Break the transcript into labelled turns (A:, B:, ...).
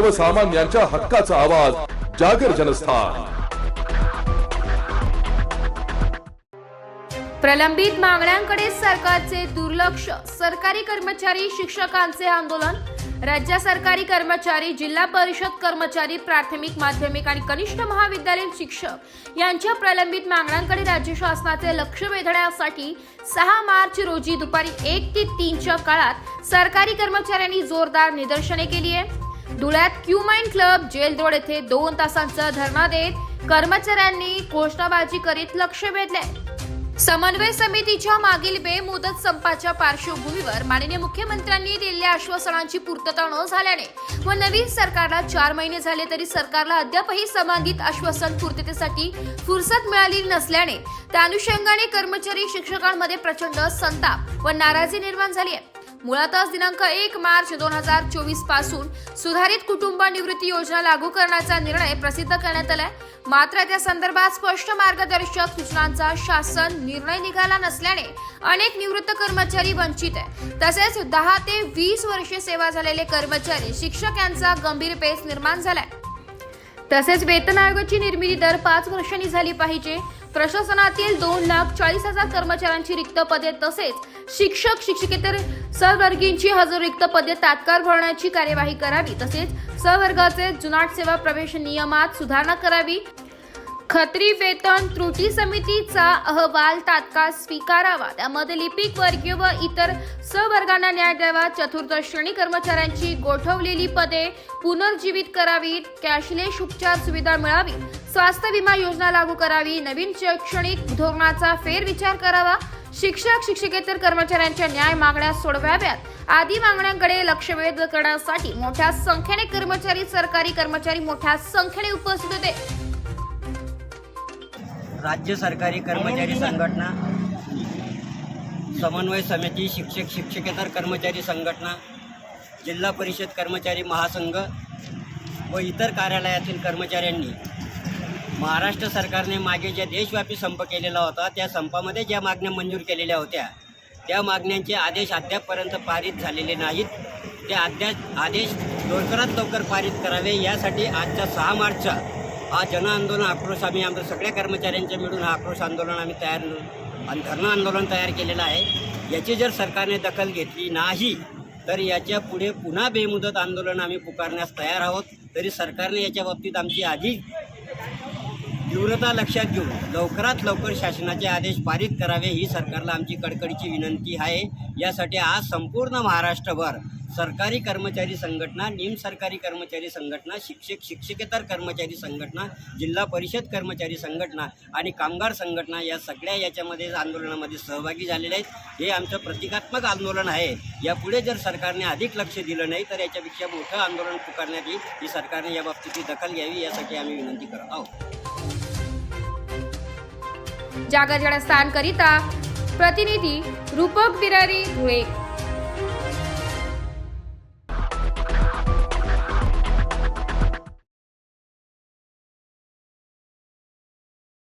A: सर्वसामान्यांच्या हक्काचा आवाज जागर जनस्थान.
B: प्रलंबित मागण्यांकडे सरकारचे दुर्लक्ष सरकारी कर्मचारी शिक्षकांचे आंदोलन. राज्य सरकारी कर्मचारी जिल्हा परिषद कर्मचारी प्राथमिक माध्यमिक आणि कनिष्ठ महाविद्यालयीन शिक्षक यांच्या प्रलंबित मागण्यांकडे राज्य शासनाचे लक्ष वेधण्यासाठी सहा मार्च रोजी दुपारी एक ते तीनच्या काळात सरकारी कर्मचाऱ्यांनी जोरदार निदर्शने केली आहे. धुळ्यात क्युमाइन क्लब जेलदोड येथे दोन तासांचा धरणा देत कर्मचाऱ्यांनी घोषणाबाजी करीत लक्ष वेधले. समन्वय समितीच्या मागील बेमुदत संपाच्या पार्श्वभूमीवर माननीय मुख्यमंत्र्यांनी दिलेल्या आश्वासनांची पूर्तता न झाल्याने व नवीन सरकारला चार महिने झाले तरी सरकारला अद्यापही संबंधित आश्वासन पूर्ततेसाठी फुरसत मिळाली नसल्याने त्या अनुषंगाने कर्मचारी शिक्षकांमध्ये प्रचंड संताप व नाराजी निर्माण झाली आहे. मुळातच दिनांक एक मार्च दोन हजार चोवीसपासून सुधारित कुटुंब निवृत्ती योजना लागू करण्याचा निर्णय प्रसिद्ध करण्यात आलाय. मात्र त्या संदर्भात स्पष्ट मार्गदर्शक सूचनांचा शासन निर्णय निघाला नसल्याने अनेक निवृत्त कर्मचारी वंचित आहे तसेच दहा ते वीस वर्षे सेवा झालेले कर्मचारी शिक्षक यांचा गंभीर पेच निर्माण झालाय. तसेच वेतन आयोगाची निर्मिती दर पाच वर्षांनी झाली पाहिजे. प्रशासनातील दोन लाख चाळीस हजार कर्मचाऱ्यांची रिक्त पदे तसेच शिक्षक शिक्षकेतर सहवर्गींची हजर रिक्त पदे तात्काळ भरण्याची कार्यवाही करावी. तसेच सहवर्गाचे जुनाट सेवा प्रवेश नियमात सुधारणा करावी. खत्री वेतन त्रुटी समितीचा अहवाल तात्काळ स्वीकारावा. त्यामध्ये लिपिक वर्गीय व इतर सहवर्गांना न्याय द्यावा. चतुर्थ श्रेणी कर्मचाऱ्यांची गोठवलेली पदे पुनर्जीवित करावीत कॅशलेस उपचार सुविधा मिळावी. स्वास्थ्य विमा योजना लागू करावी. नवीन शैक्षणिक धोरणाचा फेरविचार करावा. शिक्षक शिक्षकेतर कर्मचाऱ्यांच्या न्याय मागण्या सोडवाव्यात. आदी मागण्यांकडे लक्ष वेध करण्यासाठी मोठ्या संख्येने कर्मचारी सरकारी कर्मचारी मोठ्या संख्येने उपस्थित होते.
C: राज्य सरकारी कर्मचारी संघटना समन्वय समिती शिक्षक शिक्षकेतर कर्मचारी संघटना जिल्हा परिषद कर्मचारी महासंघ व इतर कार्यालयातील कर्मचाऱ्यांनी महाराष्ट्र सरकारने मागे ज्या देशव्यापी संप केलेला होता त्या संपामध्ये ज्या मागण्या मंजूर केलेल्या होत्या त्या मागण्यांचे आदेश अद्यापपर्यंत पारित झालेले नाहीत. ते अद्याप आदेश लवकरात लवकर पारित करावे यासाठी आजच्या सहा मार्चचा हा जनआंदोलन आक्रोश आम्ही आमच्या सगळ्या कर्मचाऱ्यांच्या मिळून हा आक्रोश आंदोलन आम्ही तयार आणि धरणं आंदोलन तयार केलेलं आहे. याची जर सरकारने दखल घेतली नाही तर याच्यापुढे पुन्हा बेमुदत आंदोलन आम्ही पुकारण्यास तयार आहोत. तरी सरकारने याच्या बाबतीत आमची आधी तीव्रता लक्षात घेऊन लवकरात लवकर शासनाचे आदेश पारित करावे ही सरकारला आमची कडकडीची विनंती आहे. यासाठी आज संपूर्ण महाराष्ट्रभर सरकारी कर्मचारी संघटना निम सरकारी कर्मचारी संघटना शिक्षक शिक्षकेतर कर्मचारी संघटना जिल्हा परिषद कर्मचारी संघटना आणि कामगार संघटना या सगळ्या याच्यामध्ये आंदोलनामध्ये सहभागी झालेले आहेत. हे आमचं प्रतिकात्मक आंदोलन आहे. यापुढे जर सरकारने अधिक लक्ष दिलं नाही तर याच्यापेक्षा मोठं आंदोलन पुकारण्यात येईल. ही सरकारने याबाबतीची दखल घ्यावी यासाठी आम्ही विनंती करत आहोत.
B: जागर स्थान करिता प्रतिनिधि रूपक बिरारी धुळे.